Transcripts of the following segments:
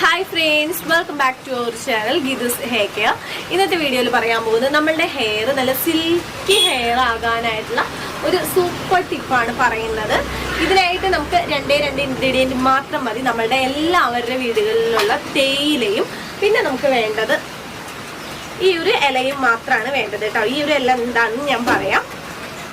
Hi friends welcome back to our channel Geethas hair care ഇന്നത്തെ വീഡിയോയിൽ പറയാൻ പോകുന്നത് നമ്മളുടെ ഹെയർ നല്ല സിൽക്കി ഹെയർ ആകാനായിട്ടുള്ള ഒരു സൂപ്പർ ടിപ്പാണ് പറയുന്നത്. ഇതിനായിട്ട് നമുക്ക് രണ്ടേ രണ്ട് ഇൻഗ്രീഡിയന്റ് മാത്രം മതി. നമ്മളുടെ എല്ലാവരുടെ വീടുകളിലുള്ള തേയിലയും. പിന്നെ നമുക്ക് വേണ്ടത് ഈ ഒരു ഇലയും മാത്രമാണ് വേണ്ടത് കേട്ടോ. ഈ ഒരു ഇല എന്താണെന്ന് ഞാൻ പറയാം.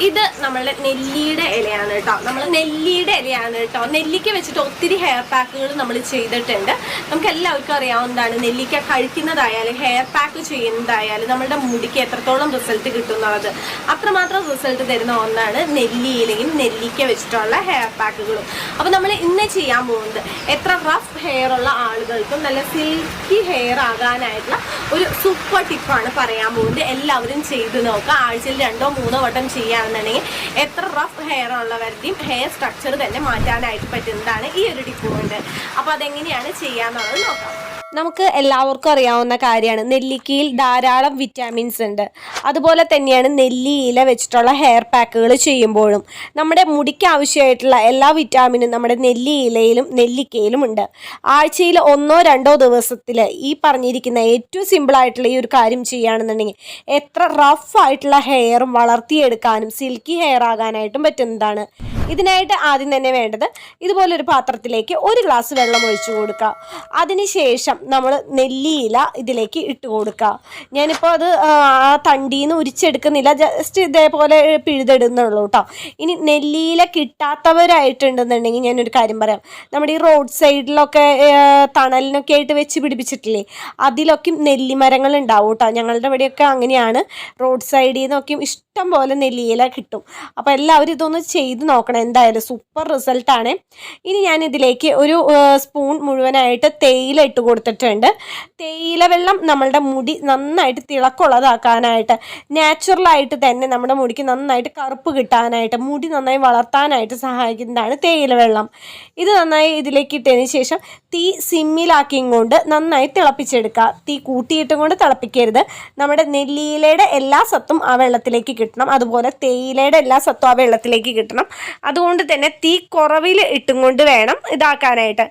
ഇത് നമ്മളുടെ നെല്ലിയുടെ ഇലയാണ് കേട്ടോ. നമ്മൾ നെല്ലിയുടെ ഇലയാണ് കേട്ടോ. നെല്ലിക്ക വെച്ചിട്ട് ഒത്തിരി ഹെയർ പാക്കുകൾ നമ്മൾ ചെയ്തിട്ടുണ്ട്. നമുക്ക് എല്ലാവർക്കും അറിയാവുന്നതാണ് നെല്ലിക്ക കഴിക്കുന്നതായാലും ഹെയർ പാക്ക് ചെയ്യുന്നതായാലും നമ്മളുടെ മുടിക്ക് എത്രത്തോളം റിസൾട്ട് കിട്ടുന്നുള്ളത്. അത്രമാത്രം റിസൾട്ട് തരുന്ന ഒന്നാണ് നെല്ലിയിലയും നെല്ലിക്ക വെച്ചിട്ടുള്ള ഹെയർ പാക്കുകളും അപ്പോൾ നമ്മൾ ഇന്ന് ചെയ്യാൻ പോകുന്നത് എത്ര റഫ് ഹെയർ ഉള്ള ആളുകൾക്കും നല്ല സിൽക്കി ഹെയർ ആകാനായിട്ടുള്ള ഒരു സൂപ്പർ ടിപ്പാണ് പറയാൻ പോകുന്നത്. എല്ലാവരും ചെയ്ത് നോക്കുക. ആഴ്ചയിൽ രണ്ടോ മൂന്നോ വട്ടം ചെയ്യുകയാണെന്നുണ്ടെങ്കിൽ എത്ര റഫ് ഹെയർ ഉള്ളവരുടെയും ഹെയർ സ്ട്രക്ചർ തന്നെ മാറ്റാനായിട്ട് പറ്റുന്നതാണ് ഈ ഒരു ടിപ്പ് കൊണ്ട്. അപ്പോൾ അതെങ്ങനെയാണ് ചെയ്യാന്നുള്ളത് നോക്കാം. നമുക്ക് എല്ലാവർക്കും അറിയാവുന്ന കാര്യമാണ്. നെല്ലിക്കയിൽ ധാരാളം വിറ്റാമിൻസ് ഉണ്ട്. അതുപോലെ തന്നെയാണ് നെല്ലിയില വെച്ചിട്ടുള്ള ഹെയർ പാക്കുകൾ ചെയ്യുമ്പോഴും. നമ്മുടെ മുടിക്ക് ആവശ്യമായിട്ടുള്ള എല്ലാ വിറ്റാമിനും നമ്മുടെ നെല്ലിയിലയിലും നെല്ലിക്കയിലും ഉണ്ട്. ആഴ്ചയിൽ ഒന്നോ രണ്ടോ ദിവസത്തിൽ ഈ പറഞ്ഞിരിക്കുന്ന ഏറ്റവും സിമ്പിളായിട്ടുള്ള ഈ ഒരു കാര്യം ചെയ്യുകയാണെന്നുണ്ടെങ്കിൽ എത്ര റഫ് ആയിട്ടുള്ള ഹെയറും വളർത്തിയെടുക്കാനും സിൽക്കി ഹെയർ ആകാനായിട്ടും പറ്റുന്നതാണ്. ഇതിനായിട്ട് ആദ്യം തന്നെ വേണ്ടത് ഇതുപോലൊരു പാത്രത്തിലേക്ക് ഒരു ഗ്ലാസ് വെള്ളം ഒഴിച്ചു കൊടുക്കുക. അതിനുശേഷം നമ്മൾ നെല്ലിയില ഇതിലേക്ക് ഇട്ട് കൊടുക്കുക. ഞാനിപ്പോൾ അത് ആ തണ്ടിയിൽ നിന്ന് ഉരിച്ചെടുക്കുന്നില്ല. ജസ്റ്റ് ഇതേപോലെ പിഴുതെടുന്നുള്ളൂ കേട്ടോ. ഇനി നെല്ലിയില കിട്ടാത്തവരായിട്ടുണ്ടെന്നുണ്ടെങ്കിൽ ഞാനൊരു കാര്യം പറയാം. നമ്മുടെ ഈ റോഡ് സൈഡിലൊക്കെ തണലിനൊക്കെ ആയിട്ട് വെച്ച് പിടിപ്പിച്ചിട്ടില്ലേ? അതിലൊക്കെ നെല്ലിമരങ്ങൾ ഉണ്ടാവും കേട്ടോ. ഞങ്ങളുടെ ഇവിടെയൊക്കെ അങ്ങനെയാണ്. റോഡ് സൈഡിൽ നിന്നൊക്കെ ഇഷ്ടം പോലെ നെല്ലിയില കിട്ടും. അപ്പോൾ എല്ലാവരും ഇതൊന്ന് ചെയ്ത് നോക്കണം. എന്തായാലും സൂപ്പർ റിസൾട്ടാണ് ഇനി ഞാൻ ഇതിലേക്ക് ഒരു സ്പൂൺ മുഴുവനായിട്ട് തേയില ഇട്ട് കൊടുത്തിട്ടുണ്ട്. തേയില വെള്ളം നമ്മളുടെ മുടി നന്നായിട്ട് തിളക്കുള്ളതാക്കാനായിട്ട് നാച്ചുറലായിട്ട് തന്നെ നമ്മുടെ മുടിക്ക് നന്നായിട്ട് കറുപ്പ് കിട്ടാനായിട്ട് മുടി നന്നായി വളർത്താനായിട്ട് സഹായിക്കുന്നതാണ് തേയില വെള്ളം. ഇത് നന്നായി ഇതിലേക്ക് ഇട്ടതിന് ശേഷം തീ സിമ്മിലാക്കിയും കൊണ്ട് നന്നായി തിളപ്പിച്ചെടുക്കുക. തീ കൂട്ടിയിട്ടും കൊണ്ട് തിളപ്പിക്കരുത്. നമ്മുടെ നെല്ലിയിലയുടെ എല്ലാ സത്തും ആ വെള്ളത്തിലേക്ക് കിട്ടണം. അതുപോലെ തേയിലയുടെ എല്ലാ സത്വം ആ വെള്ളത്തിലേക്ക് കിട്ടണം. അതുകൊണ്ട് തന്നെ തീ കുറവിൽ ഇട്ടും കൊണ്ട് വേണം ഇതാക്കാനായിട്ട്.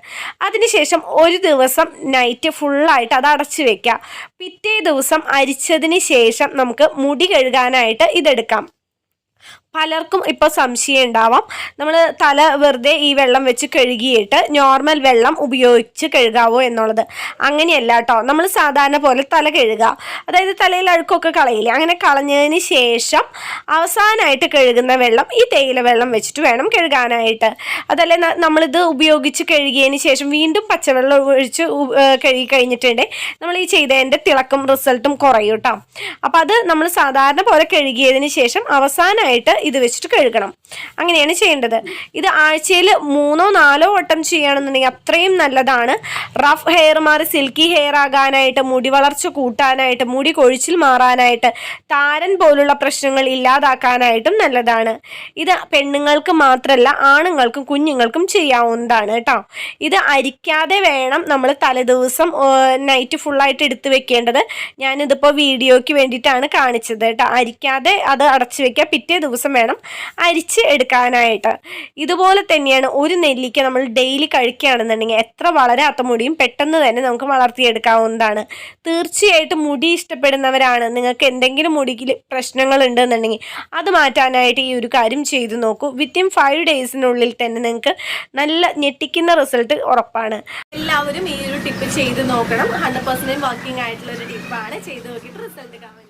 അതിനുശേഷം ഒരു ദിവസം നൈറ്റ് ഫുള്ളായിട്ട് അത് അടച്ചു വെക്കുക പിറ്റേ ദിവസം അരിച്ചതിന് ശേഷം നമുക്ക് മുടി കഴുകാനായിട്ട് ഇതെടുക്കാം. പലർക്കും ഇപ്പോൾ സംശയം ഉണ്ടാവാം. നമ്മൾ തല വെറുതെ ഈ വെള്ളം വെച്ച് കഴുകിയിട്ട് നോർമൽ വെള്ളം ഉപയോഗിച്ച് കഴുകാവോ എന്നുള്ളത്. അങ്ങനെയല്ല കേട്ടോ നമ്മൾ സാധാരണ പോലെ തല കഴുകുക. അതായത് തലയിൽ അഴുക്കൊക്കെ കളയില്ലേ? അങ്ങനെ കളഞ്ഞതിന് ശേഷം അവസാനമായിട്ട് കഴുകുന്ന വെള്ളം ഈ തേയില വെള്ളം വെച്ചിട്ട് വേണം കഴുകാനായിട്ട്. അതല്ലേ നമ്മളിത് ഉപയോഗിച്ച് കഴുകിയതിന് ശേഷം വീണ്ടും പച്ചവെള്ളം ഒഴിച്ച് കഴുകി കഴിഞ്ഞിട്ടുണ്ടെങ്കിൽ നമ്മൾ ഈ ചെയ്തതിന്റെ തിളക്കും റിസൾട്ടും കുറയും കേട്ടോ അപ്പോൾ അത് നമ്മൾ സാധാരണ പോലെ കഴുകിയതിന് ശേഷം അവസാനമായിട്ട് ഇത് വെച്ചിട്ട് കഴുകണം. അങ്ങനെയാണ് ചെയ്യേണ്ടത്. ഇത് ആഴ്ചയിൽ മൂന്നോ നാലോ വട്ടം ചെയ്യുകയാണെന്നുണ്ടെങ്കിൽ അത്രയും നല്ലതാണ്. റഫ് ഹെയർ മാറി സിൽക്കി ഹെയർ ആകാനായിട്ട് മുടി വളർച്ച കൂട്ടാനായിട്ട് മുടി കൊഴിച്ചിൽ മാറാനായിട്ട് താരൻ പോലുള്ള പ്രശ്നങ്ങൾ ഇല്ലാതാക്കാനായിട്ടും നല്ലതാണ്. ഇത് പെണ്ണുങ്ങൾക്ക് മാത്രമല്ല ആണുങ്ങൾക്കും കുഞ്ഞുങ്ങൾക്കും ചെയ്യാവുന്നതാണ് കേട്ടോ. ഇത് അരിക്കാതെ വേണം നമ്മൾ തലേദിവസം നൈറ്റ് ഫുള്ളായിട്ട് എടുത്തു വെക്കേണ്ടത്. ഞാനിതിപ്പോൾ വീഡിയോയ്ക്ക് വേണ്ടിയിട്ടാണ് കാണിച്ചത് കേട്ടോ. അരിക്കാതെ അത് അടച്ചു വെക്കുക. പിറ്റേ ദിവസം വേണം അരിച്ച് എടുക്കാനായിട്ട്. ഇതുപോലെ തന്നെയാണ് ഒരു നെല്ലിക്ക നമ്മൾ ഡെയിലി കഴിക്കുകയാണെന്നുണ്ടെങ്കിൽ എത്ര വളരാത്ത മുടിയും പെട്ടെന്ന് തന്നെ നമുക്ക് വളർത്തിയെടുക്കാവുന്നതാണ്. തീർച്ചയായിട്ടും മുടി ഇഷ്ടപ്പെടുന്നവരാണ്. നിങ്ങൾക്ക് എന്തെങ്കിലും മുടിയിൽ പ്രശ്നങ്ങൾ ഉണ്ടെന്നുണ്ടെങ്കിൽ അത് മാറ്റാനായിട്ട് ഈ ഒരു കാര്യം ചെയ്തു നോക്കൂ. വിത്തിൻ ഫൈവ് ഡേയ്സിനുള്ളിൽ തന്നെ നിങ്ങൾക്ക് നല്ല ഞെട്ടിക്കുന്ന റിസൾട്ട് ഉറപ്പാണ്. എല്ലാവരും ഈ ഒരു ടിപ്പ് ചെയ്ത് നോക്കണം. ഹൺഡ്രഡ് പെർസെന്റേജ് വർക്കിംഗ് ആയിട്ടുള്ള ഒരു ടിപ്പാണ് ചെയ്ത് നോക്കിയിട്ട് റിസൾട്ട് കാണാൻ